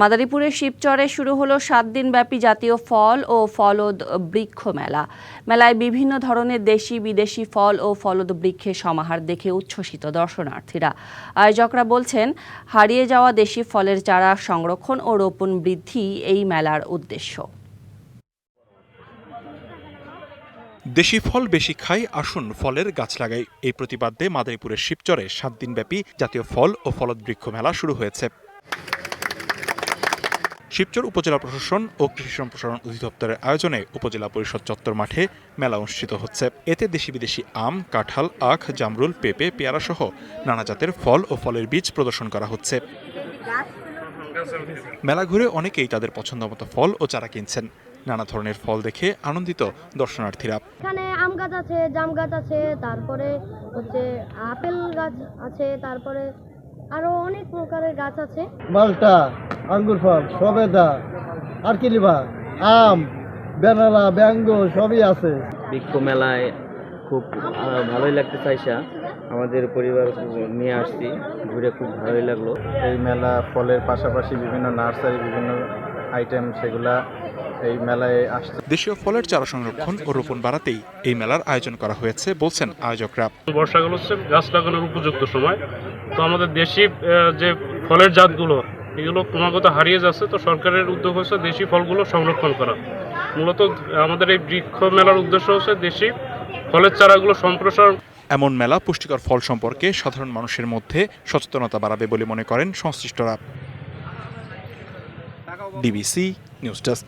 মাদারীপুরের শিবচরে শুরু হলো সাত দিনব্যাপী জাতীয় ফল ও ফলদ বৃক্ষ মেলা। মেলায় বিভিন্ন ধরনের দেশি, বিদেশি ফল ও ফলদ বৃক্ষের সমাহার দেখে উচ্ছ্বসিত দর্শনার্থীরা। আয়োজকরা বলছেন, হারিয়ে যাওয়া দেশি ফলের চারা সংরক্ষণ ও রোপণ বৃদ্ধি এই মেলার উদ্দেশ্য। দেশি ফল বেশি খাই আসুন ফলের গাছ লাগাই। এই প্রতিবাদে মাদারীপুরের শিবচরে সাত দিনব্যাপী জাতীয় ফল ও ফলদ বৃক্ষ মেলা শুরু হয়েছে। শিবচর উপজেলা প্রশাসন ও কৃষি সম্প্রসারণ অধিদপ্তরের আয়োজনে উপজেলা পরিষদ চত্বর মাঠে মেলা অনুষ্ঠিত হচ্ছে। এতে দেশি বিদেশি আম কাঁঠাল আখ জামরুল পেঁপে পেয়ারা সহ নানা জাতের ফল ও ফলের বীজ প্রদর্শন করা হচ্ছে। মেলা ঘুরে অনেকেই তাদের পছন্দমতো ফল ও চারা কিনছেন। নানা ধরনের ফল দেখে আনন্দিত দর্শনার্থীরা। এখানে আম গাছ আছে জাম গাছ আছে তারপরে হচ্ছে আপেল গাছ আছে তারপরে আরও অনেক প্রকারের গাছ আছে। মালটা। আঙ্গুর ফল সবেদা আর কি লিবা? আম বেনানা ব্যাঙ্গো সবই আছে। বৃক্ষ মেলায় খুব ভালোই লাগতে চাইসা আমাদের পরিবার নিয়ে আসছি ঘুরে খুব ভালোই লাগল। এই মেলা ফলের পাশাপাশি বিভিন্ন নার্সারি বিভিন্ন আইটেম সেগুলা এই মেলায় আসছে। দেশীয় ফলের চারা সংরক্ষণ ও রোপণ বাড়াতেই এই মেলার আয়োজন করা হয়েছে বলছেন আয়োজকরা। বর্ষাকাল হচ্ছে গাছ লাগানোর উপযুক্ত সময়। তো আমাদের দেশি যে ফলের জাতগুলো এগুলো ক্রমাগত হারিয়ে যাচ্ছে, তো সরকারের উদ্যোগ হচ্ছে দেশি ফলগুলো সংরক্ষণ করা। মূলত আমাদের এই বৃক্ষ মেলার উদ্দেশ্য হচ্ছে দেশি ফলের চারাগুলো সম্প্রসারণ। এমন মেলা পুষ্টিকর ফল সম্পর্কে সাধারণ মানুষের মধ্যে সচেতনতা বাড়াবে বলে মনে করেন সংশ্লিষ্টরা। DBC news desk.